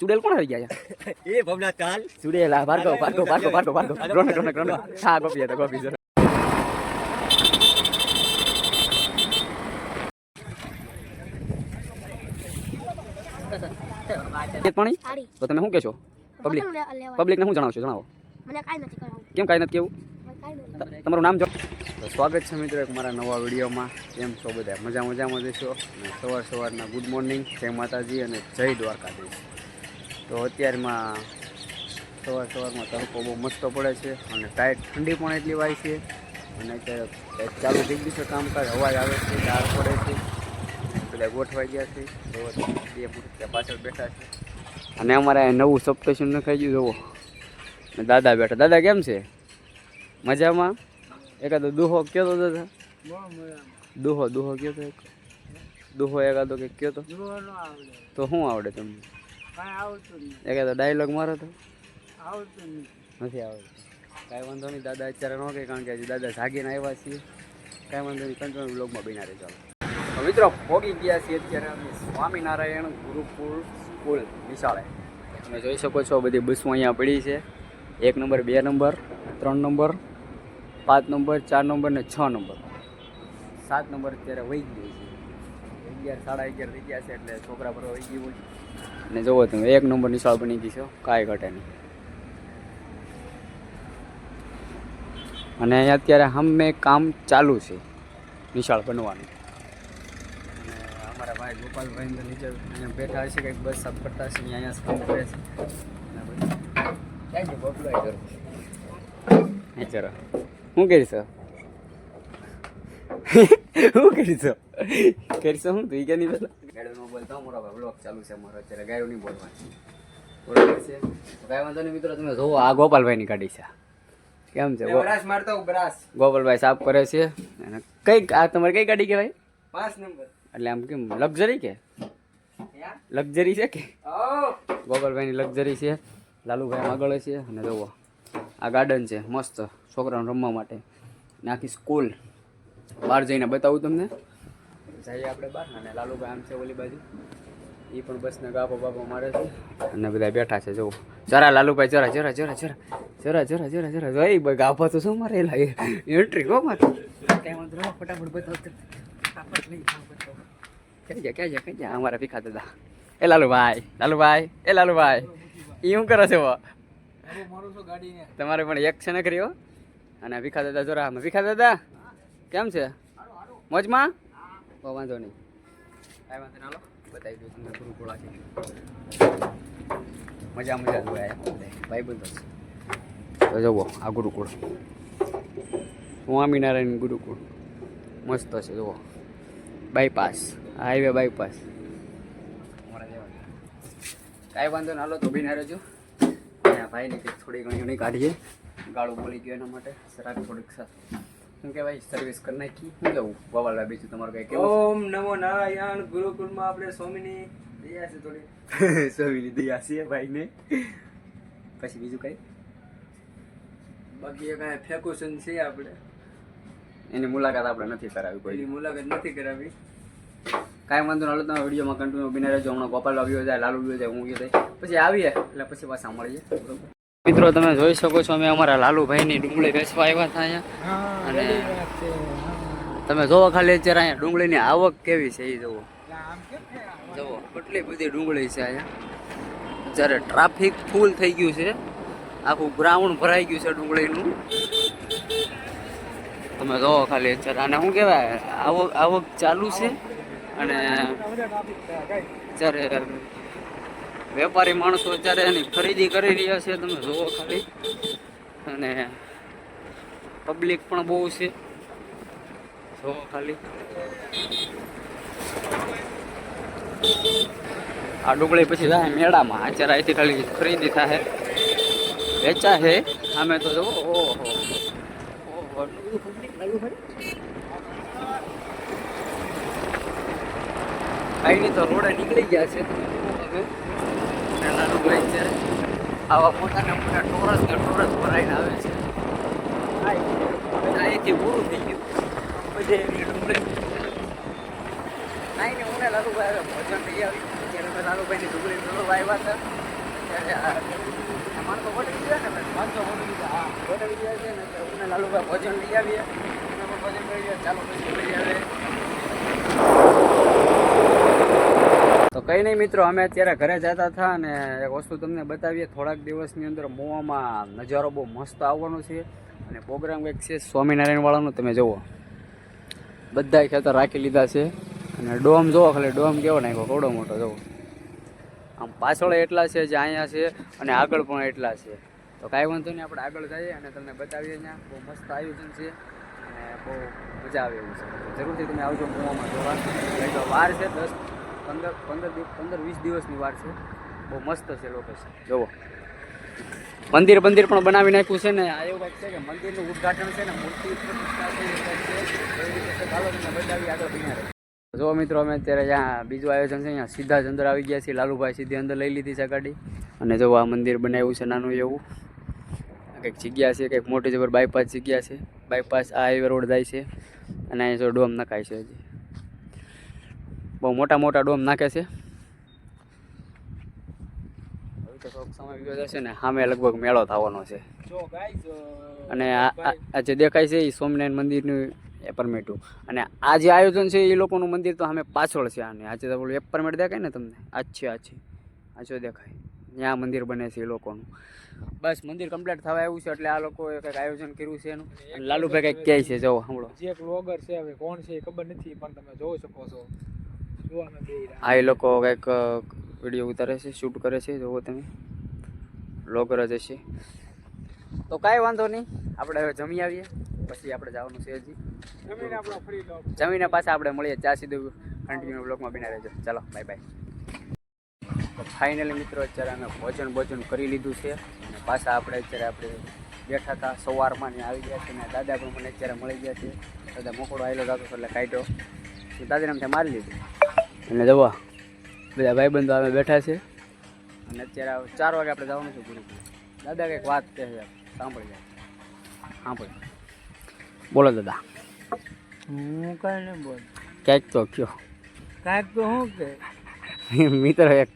ચુડેલ કોણ આવી ગયા એ ભવના ચાલ ચુડેલ આ ભાર્ગવ ભાર્ગવ ભાર્ગવ ભાર્ગવ ભાર્ગવ રોનક રોનક રોનક હા ગોપી હતા ગોપી પાણી તો તમે શું કહેશો પબ્લિક પબ્લિકને શું જણાવશો જણાવો મને કાંઈ નથી કરવું કેમ કાંઈ નથી કેવું ત- તમારું નામ જો તો સ્વાગત છે મિત્રો એક મારા નવા વિડીયોમાં. કેમ છો બધા? મજા મજામાં જશો અને સવાર સવારના ગુડ મોર્નિંગ જય માતાજી અને જય દ્વારકાધીશ. તો અત્યારમાં સવાર સવારમાં તડકો બહુ મસ્તો પડે છે અને ટાઈટ ઠંડી પણ એટલી વાય છે. અને અત્યારે ચાલુ થઈ ગયું છે કામકાજ, અવાજ આવે છે ડાળ પડે છે. બધા ગોઠવાઈ ગયા છે. બે મૂર્તિ પાછળ બેઠા છે. અને અમારે નવું સપ્ટેશન નખાઈ ગયું, જુઓ. ને દાદા બેઠા. દાદા, કેમ છે? મજામાં? એકાદો દુહો કયો તો દાદા? દુહો દુહો કયો તો એક? દુહો એકાદો કે કયો તો? તો શું આવડે તમને? એકાદો ડાયલોગ મારો તો. નથી આવડતું કાંઈ વાંધો નહીં દાદા અત્યારે ન કહે કારણ કે હજી દાદા જાગીને આવ્યા છીએ. કાંઈ વાંધો નહીં કન્ટિન્યુ બ્લોગમાં બિના ચાલો. તો મિત્રો ભોગી ગયા છીએ અત્યારે અમે સ્વામિનારાયણ ગુરુકુળ સ્કૂલ નિશાળે તમે જોઈ શકો છો બધી બસો અહીંયા પડી છે. એક નંબર બે નંબર ત્રણ નંબર પાંચ નંબર ચાર નંબર ને છ નંબર. સાત નંબર અત્યારે વહી ગયો છે. અગિયાર સાડા અગિયાર થઈ ગયા છે એટલે છોકરા પર વહી ગયું હોય. અને જુઓ તમે એક નંબર નિશાળ બની ગઈ છે કાંઈ ઘટે નહીં. અને અહીંયા અત્યારે હમે કામ ચાલુ છે નિશાળ બનવાનું. અને અમારા ભાઈ ગોપાલભાઈ અંદર નીચે અહીંયા બેઠા હશે કંઈક બસ સાફ કરતા છે અહીંયા કામ કરે છે. અને બધું. ક્યાં છે બબલો એ કરો શું કરીશ શું કરીશ કરીશ હું તું કે નહીં પેલા ગાડીનો બોલતા મારા બ્લોગ ચાલુ છે મારો અત્યારે ગાયો નહીં બોલવાની બરોબર છે? કાંઈ વાંધો નહીં મિત્રો તમે જોવો આ ગોપાલભાઈની ગાડી છે. કેમ છે? બ્રાસ મારતો બ્રાસ ગોપાલભાઈ સાફ કરે છે. અને કઈ આ તમારી કઈ ગાડી કહેવાય? પાંચ નંબર. એટલે આમ કેમ લક્ઝરી કે? લક્ઝરી છે કે? ગોપાલભાઈની લક્ઝરી છે. લાલુભાઈ આગળ છે. અને જોવો આ ગાર્ડન છે. મસ્ત છોકરાઓને રમવા માટે. આખી સ્કૂલ. બહાર જઈને બતાવું તમને. જઈએ આપણે બહાર અને લાલુભાઈ આમ છે ઓલી બાજુ. એ પણ બસને ગાપો બાપો મારે છે. અને બધા બેઠા છે જુઓ. જરા લાલુભાઈ જરા જરા જરા જરા જરા જરા જરા જરા. જઈ ભાઈ ગાભા તો શું મારે એન્ટ્રી કો મારે? કઈ વાંધો નહીં, ફટાફટ બતાવો લઈ. ક્યાં ગયા ક્યાં ગયા ક્યાં ગયા? અમારા ભીખા દાદા. એ લાલુભાઈ લાલુભાઈ એ લાલુભાઈ. એ શું કરો છો? તમારે પણ એક છે ને કર્યો અને ભીખા દાદા જોરા ભીખા દાદા? કેમ છે? મોજમાં? બહુ વાંધો નહીં. કાંઈ વાંધો ના લો બતાવી દઉં તમને ગુરુકુળા છે. મજા મજા જોયા ભાઈ બંધો. તો જુઓ, આ ગુરુકુળ. સ્વામિનારાયણ ગુરુકુળ. મસ્ત છે, જુઓ. બાયપાસ હાઈવે બાયપાસ કાંઈ વાંધો ના લો તો બિના રહેજો અહીંયા ભાઈની કંઈક થોડી ઘણી ઘણી કાઢીએ. ગાળું બોલી ગયો એના માટે. સરાક થોડીક સા શું કહેવાય? સર્વિસ કરી નાખી. શું કેવું? બવાલા બીજું તમારું કઈ કેવું ઓમ નમો નારાયણ. ગુરુકુળમાં આપણે સ્વામીની દયા છે થોડી. સ્વામીની દયા છે ભાઈને. પછી બીજું કંઈ? બાકી કાંઈ ફેકુશન છે આપણે. એની મુલાકાત આપણે નથી કરાવી કોઈ. મુલાકાત નથી કરાવી. કાંઈ વાંધો નાલો તમે વિડીયોમાં કન્ટિન્યુ બિના રહેજો. હમણાં ગોપાલ આવ્યો જાય લાલુ આવ્યો જાય હું ગયો જાય. પછી આવીએ એટલે પછી પાછા મળીએ. બરોબર? મિત્રો તમે જોઈ શકો છો અમે અમારા લાલુભાઈની ડુંગળી વેચવા આવ્યા હતા અહીંયા. અને તમે જોવો ખાલી અત્યારે અહીંયા ડુંગળીની આવક કેવી છે એ જુઓ જુઓ કેટલી બધી ડુંગળી છે અહીંયા. જ્યારે ટ્રાફિક ફૂલ થઈ ગયું છે. આખું ગ્રાઉન્ડ ભરાઈ ગયું છે ડુંગળીનું. તમે જોવો ખાલી અત્યારે. આને શું કહેવાય આવક આવક ચાલુ છે. અને જ્યારે વેપારી માણસો અત્યારે એની ખરીદી કરી રહ્યા છે, તમે જુઓ ખાલી. અને પબ્લિક પણ બહુ છે. જુઓ ખાલી. આ ડુંગળી પછી થાય મેળામાં. અત્યારે અહીંથી ખાલી ખરીદી થાય. વેચા છે અમે તો જુઓ, ઓહો. અહીંની તો રોડે નીકળી ગયા છે. હવે. નાનું ભાઈ છે આવા મોટાને મોટા ટોરસ કે ટોરસ ભરાઈને આવે છે. અહીંથી પૂરું થઈ ગયું. પછી એવી ડુંગળી. નહીં ને લાલુભાઈ આવે ભોજન થઈ આવી. ત્યારે મેં લાલુભાઈની ડુંગળી ડોલવા આવ્યા હતા. ત્યારે મારે તો વળી ગયા ને પાંચસો વળી ગયા. હા વળી ગયા છે ને હું લાલુભાઈ ભોજન લઈ આવીએ. ભોજન કરી ચાલો પછી લઈ આવે. કંઈ નહીં મિત્રો, અમે અત્યારે ઘરે જતા હતા અને એક વસ્તુ તમને બતાવીએ, થોડાક દિવસની અંદર મોવામાં નજારો બહુ મસ્ત આવવાનો છે અને પ્રોગ્રામ કંઈક છે સ્વામિનારાયણ વાળાનો, તમે જુઓ. બધાય ખેતર રાખી લીધા છે અને ડોમ જુઓ, ખાલી ડોમ કેવો નાખ્યો, કેવડો મોટો, જુઓ. આમ પાછળ એટલા છે જે અહીંયા છે અને આગળ પણ એટલા છે. તો કાંઈ વાંધો નહીં આપણે આગળ જઈએ અને તમને બતાવીએ ત્યાં બહુ મસ્ત આયોજન છે અને બહુ મજા આવે એવું છે. જરૂરથી તમે આવજો મોવામાં જોવા. વાર છે, દસ પંદર પંદર દિવસ પંદર વીસ દિવસની વાર છે. બહુ મસ્ત છે લોકેશન જુઓ. મંદિર મંદિર પણ બનાવી નાખ્યું છે ને આ એવું કંઈક છે કે મંદિરનું ઉદ્ઘાટન છે ને મૂર્તિ બતાવી આગળ રહે જો મિત્રો અમે અત્યારે જ્યાં બીજું આયોજન છે અહીંયા સીધા જ અંદર આવી ગયા છીએ. લાલુભાઈ સીધી અંદર લઈ લીધી છે ગાડી. અને જો આ મંદિર બનાવ્યું છે નાનું એવું. કંઈક જગ્યા છે કંઈક મોટી જબર બાયપાસ જગ્યા છે. બાયપાસ આ હાઈવે રોડ જાય છે. અને અહીંયા જો ડોમ નખાય છે હજી. બહુ મોટા મોટા ડોમ નાખે છે. ને સામે લગભગ મેળો થવાનો છે. અને આ જે દેખાય છે એ સ્વામિનારાયણ મંદિરનું એપરમેટું અને આ જે આયોજન છે એ લોકોનું મંદિર તો અમે પાછળ છે આને. આજે તો પેલું એપાર્ટમેન્ટ દેખાય ને તમને? આ આછી છે આ છે. આ જો દેખાય. ત્યાં મંદિર બને છે એ લોકોનું. બસ મંદિર કમ્પ્લીટ થવા આવ્યું છે એટલે આ લોકોએ કંઈક આયોજન કર્યું છે એનું. અને લાલુભાઈ કંઈક કહે છે જવો સાંભળો. જે વ્લોગર છે હવે કોણ છે એ ખબર નથી પણ તમે જોઈ શકો છો. આ એ લોકો કંઈક વીડિયો ઉતારે છે શૂટ કરે છે જોવો તમે. બ્લોગર જ હશે. તો કાંઈ વાંધો નહીં આપણે હવે જમી આવીએ પછી આપણે જવાનું છે હજી. જમીન પાછા આપણે મળીએ ચા સીધું કન્ટિન્યુ બ્લોગમાં બિના રહેજો. ચાલો બાય બાય તો ફાઇનલી મિત્રો અત્યારે અમે ભોજન ભોજન કરી લીધું છે. અને પાછા આપણે અત્યારે આપણે બેઠા હતા સવારમાં ને આવી ગયા છે અને દાદા પણ મને અત્યારે મળી ગયા છે. દાદા મોકળો આવેલો હતો એટલે કાઢ્યો દાદાને અમને મારી લીધું. અને જવા બધા ભાઈબંધો અમે બેઠા છે. અને અત્યારે ચાર વાગે આપણે જવાનું છે ગુરુકુળ. દાદા કંઈક વાત કહે છે સાંભળી જાય સાંભળ. બોલો દાદા. હું કઈ નહીં બોલ. ક્યાંક તો કયો. કાંઈક તો શું કે મિત્ર એક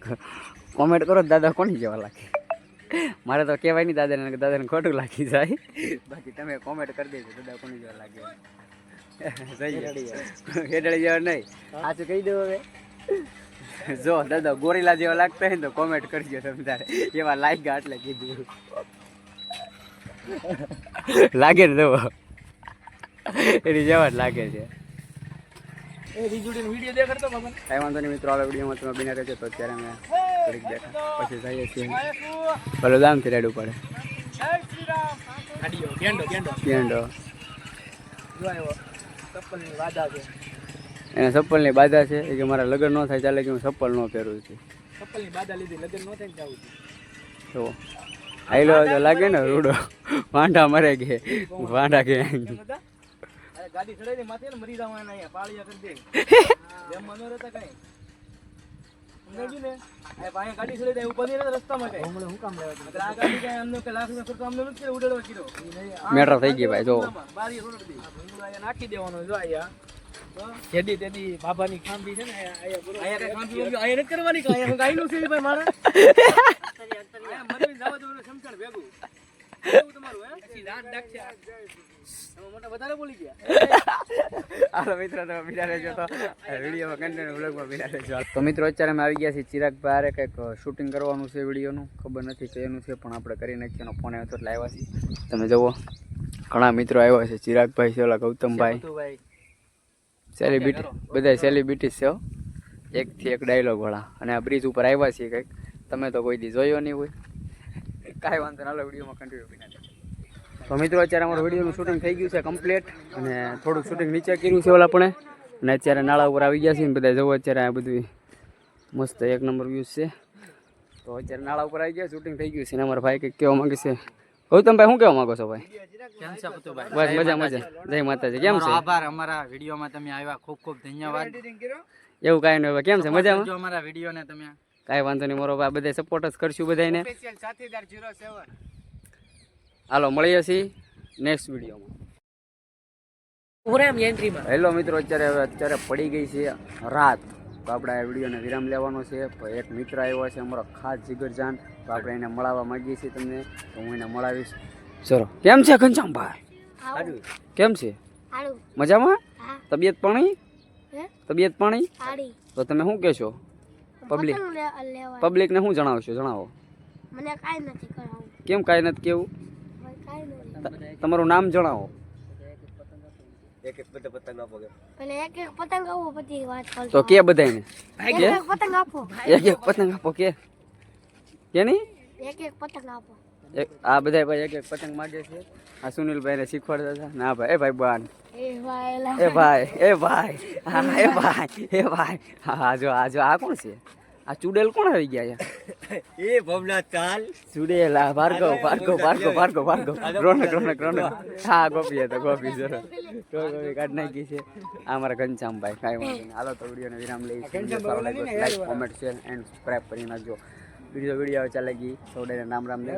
કોમેન્ટ કરો દાદા કોની જેવા લાગે? મારે તો કહેવાય નહીં દાદાને દાદાને ખોટું લાગી જાય. બાકી તમે કોમેન્ટ કરી દેજો દાદા કોની જેવા લાગે. હેડળી જેવા. નહીં. સાચું કહી દઉં હવે. જો દાદા ગોરીલા જેવા લાગતા હોય ને તો કોમેન્ટ કરજો તમે તારે. એવા લાઈક એટલે કીધું. લાગે ને જો એની જેવા જ લાગે છે. કાંઈ વાંધો નહીં મિત્રો આ વિડીયોમાં તમે બિના રહેજો તો અત્યારે અમે થોડીક પછી જઈએ છીએ. દામથી રેડવું પડે જો આવ્યો. એને ચપ્પલની બાધા છે એ કે મારા લગ્ન ન થાય ચાલે કે હું ચપ્પલ ન પહેરું છું. ચપ્પલની બાધા લીધી લગ્ન નો થાય જવું તો આઈલો તો લાગે ને રૂડો. વાંઢા મરે કે વાંઢા કે ગાડી ચડાવી માથે મરી જવાના અહીંયા પાળિયા કરી દે. એમ મનો રહેતા કઈ. મેટર થઈ ગયા ભાઈ જો. નાખી દેવાનો જો અહીંયા. જેદી તેદી બાબાની ખાંભી છે ને કઈ ખાંભી અહીંયા નથી કરવાની કે અહીંયા ગાયનું છે ભાઈ મારા. અહીંયા મરી જવા દો ને સમસણ ભેગું. તમારું હે? પછી દાંત ડાકશે હાલો મિત્રો તમે બીજા રહેજો તો. વિડીયોમાં કન્ટિન્યુ બ્લોગમાં બીજા રહેજો. તો મિત્રો અત્યારે અમે આવી ગયા છીએ ચિરાગ ભારે. કંઈક શૂટિંગ કરવાનું છે વિડીયોનું. ખબર નથી કે એનું છે પણ આપણે કરી નાખીએ એનો ફોન આવ્યો હતો એટલે આવ્યા છીએ. તમે જુઓ ઘણા મિત્રો આવ્યા છે. ચિરાગભાઈ છે ઓલા ગૌતમભાઈ. ભાઈ સેલિબ્રિટી બધા સેલિબ્રિટીઝ છે એકથી એક ડાયલોગ વાળા. અને આ બ્રિજ ઉપર આવ્યા છીએ કંઈક. તમે તો કોઈ દી જોયો નહીં હોય. કાંઈ વાંધો ના વિડીયોમાં કન્ટિન્યુ બિના તો મિત્રો અત્યારે અમારું વિડીયોનું શૂટિંગ થઈ ગયું છે કમ્પ્લીટ અને થોડુંક શૂટિંગ નીચે કર્યું છે ઓલા આપણે અને અત્યારે નાળા ઉપર આવી ગયા છે ને બધા જવું અત્યારે આ બધું મસ્ત એક નંબર વ્યૂઝ છે. તો અત્યારે નાળા ઉપર આવી ગયા શૂટિંગ થઈ ગયું છે ને અમારા ભાઈ કંઈક કહેવા માગે છે. ભાઈ શું કહેવા માંગો છો ભાઈ? કેમ છે પતુભાઈ બસ મજા મજા. જય માતાજી. કેમ છે? આભાર. અમારા વિડીયોમાં તમે આવ્યા. ખૂબ ખૂબ ધન્યવાદ. એવું કાંઈ નહીં હવે કેમ છે? મજામાં? જો અમારા વિડીયોને તમે કાંઈ વાંધો નહીં. મારો ભાઈ બધા સપોર્ટ જ કરશું બધાને સાથીદાર 07 હાલો મળીએ છીએ નેક્સ્ટ વિડીયોમાં. હેલો મિત્રો અત્યારે હવે અત્યારે પડી ગઈ છે રાત. તો આપણે આ વિડીયોને વિરામ લેવાનો છે. એક મિત્ર આવ્યો છે અમારો ખાસ જીગરજાન. તો આપણે એને મળાવવા માંગીએ છીએ તમને. તો હું એને મળાવીશ. ચલો. કેમ છે ઘનશ્યામભાઈ? કેમ છે? મજામાં? તબિયત પાણી? તબિયત પાણી? તો તમે શું કહેશો? પબ્લિક પબ્લિકને શું જણાવશો? જણાવો. મને કાંઈ નથી કેમ કાંઈ નથી કેવું? તમારું નામ જણાવો. એક એક પતંગ આપો પછી વાત કરજો. તો કે બધાને એક એક પતંગ આપો. એક એક પતંગ આપો કે? કે નહીં એક એક પતંગ આપો. એક આ બધા ભાઈ એક એક પતંગ માગે છે. આ સુનિલભાઈને શીખવાડતા હતા. ના ભાઈ એ ભાઈ બાન એ ભાઈ એ ભાઈ હા એ ભાઈ એ ભાઈ. હા હા જો આ જો આ કોણ છે? આ ચુડેલ કોણ આવી ગયા છે? એ ભવનાથ ચાલ. ચુડેલ આ ભાર્ગવ ભાર્ગવ ભાર્ગવ ભાર્ગવ ભાર્ગવ. રોનક રોનક રોનક. હા ગોપી હતો ગોપી જો ગોપી કાઢ નાખી છે. આ મારા ઘનશ્યામભાઈ કાંઈ વાંધો નહીં. હાલો તો વિડીયોને વિરામ લઈ like comment share and subscribe કરી નાખજો વીડિયો વીડિયો ચાલે ગઈ. સૌને રામ રામ જય